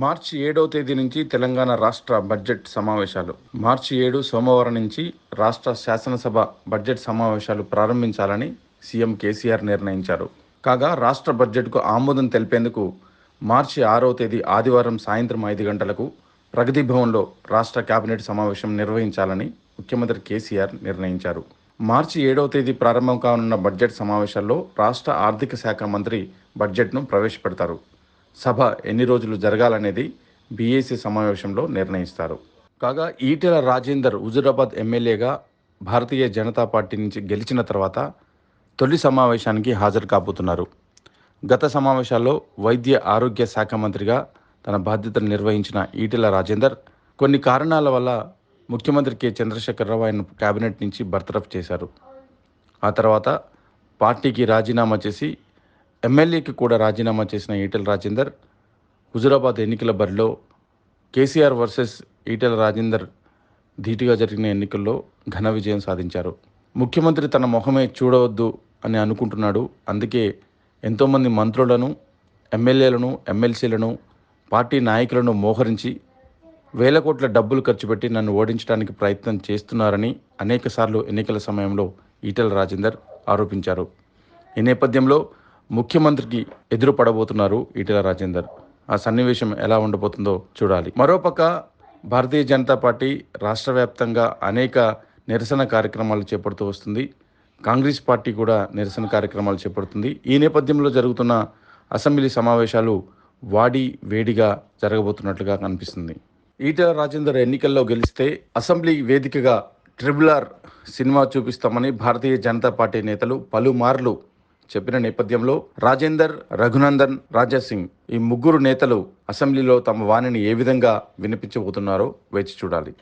మార్చి ఏడవ తేదీ నుంచి తెలంగాణ రాష్ట్ర బడ్జెట్ సమావేశాలు. మార్చి ఏడు సోమవారం నుంచి రాష్ట్ర శాసనసభ బడ్జెట్ సమావేశాలు ప్రారంభించాలని సీఎం కేసీఆర్ నిర్ణయించారు. కాగా రాష్ట్ర బడ్జెట్కు ఆమోదం తెలిపేందుకు మార్చి ఆరవ తేదీ ఆదివారం సాయంత్రం ఐదు గంటలకు ప్రగతి భవన్లో రాష్ట్ర కేబినెట్ సమావేశం నిర్వహించాలని ముఖ్యమంత్రి కేసీఆర్ నిర్ణయించారు. మార్చి ఏడవ తేదీ ప్రారంభం కానున్న బడ్జెట్ సమావేశాల్లో రాష్ట్ర ఆర్థిక శాఖ మంత్రి బడ్జెట్ను ప్రవేశపెడతారు. సభ ఎన్ని రోజులు జరగాలనేది బీఏసీ సమావేశంలో నిర్ణయిస్తారు. కాగా ఈటెల రాజేందర్ హుజురాబాద్ ఎమ్మెల్యేగా భారతీయ జనతా పార్టీ నుంచి గెలిచిన తర్వాత తొలి సమావేశానికి హాజరు కాబోతున్నారు. గత సమావేశాల్లో వైద్య ఆరోగ్య శాఖ మంత్రిగా తన బాధ్యతలు నిర్వహించిన ఈటెల రాజేందర్ కొన్ని కారణాల వల్ల ముఖ్యమంత్రి కె. చంద్రశేఖరరావు ఆయన కేబినెట్ నుంచి బర్తరఫ్ చేశారు. ఆ తర్వాత పార్టీకి రాజీనామా చేసి ఎమ్మెల్యేకి కూడా రాజీనామా చేసిన ఈటెల రాజేందర్ హుజురాబాద్ ఎన్నికల బరిలో కేసీఆర్ వర్సెస్ ఈటెల రాజేందర్ ధీటుగా జరిగిన ఎన్నికల్లో ఘన విజయం సాధించారు. ముఖ్యమంత్రి తన మొహమే చూడవద్దు అని అనుకుంటున్నాడు. అందుకే ఎంతోమంది మంత్రులను ఎమ్మెల్యేలను ఎమ్మెల్సీలను పార్టీ నాయకులను మోహరించి వేల కోట్ల డబ్బులు ఖర్చు పెట్టి నన్ను ఓడించడానికి ప్రయత్నం చేస్తున్నారని అనేకసార్లు ఎన్నికల సమయంలో ఈటెల రాజేందర్ ఆరోపించారు. ఈ నేపథ్యంలో ముఖ్యమంత్రికి ఎదురు పడబోతున్నారు ఈటెల రాజేందర్. ఆ సన్నివేశం ఎలా ఉండబోతుందో చూడాలి. మరోపక్క భారతీయ జనతా పార్టీ రాష్ట్ర వ్యాప్తంగా అనేక నిరసన కార్యక్రమాలు చేపడుతూ వస్తుంది. కాంగ్రెస్ పార్టీ కూడా నిరసన కార్యక్రమాలు చేపడుతుంది. ఈ నేపథ్యంలో జరుగుతున్న అసెంబ్లీ సమావేశాలు వాడి వేడిగా జరగబోతున్నట్లుగా కనిపిస్తుంది. ఈటెల రాజేందర్ ఎన్నికల్లో గెలిస్తే అసెంబ్లీ వేదికగా ట్రిబులర్ సినిమా చూపిస్తామని భారతీయ జనతా పార్టీ నేతలు పలుమార్లు చెప్పిన నేపథ్యంలో రాజేందర్ రఘునందన్ రాజాసింగ్ ఈ ముగ్గురు నేతలు అసెంబ్లీలో తమ వాణిని ఏ విధంగా వినిపించబోతున్నారో వేచి చూడాలి.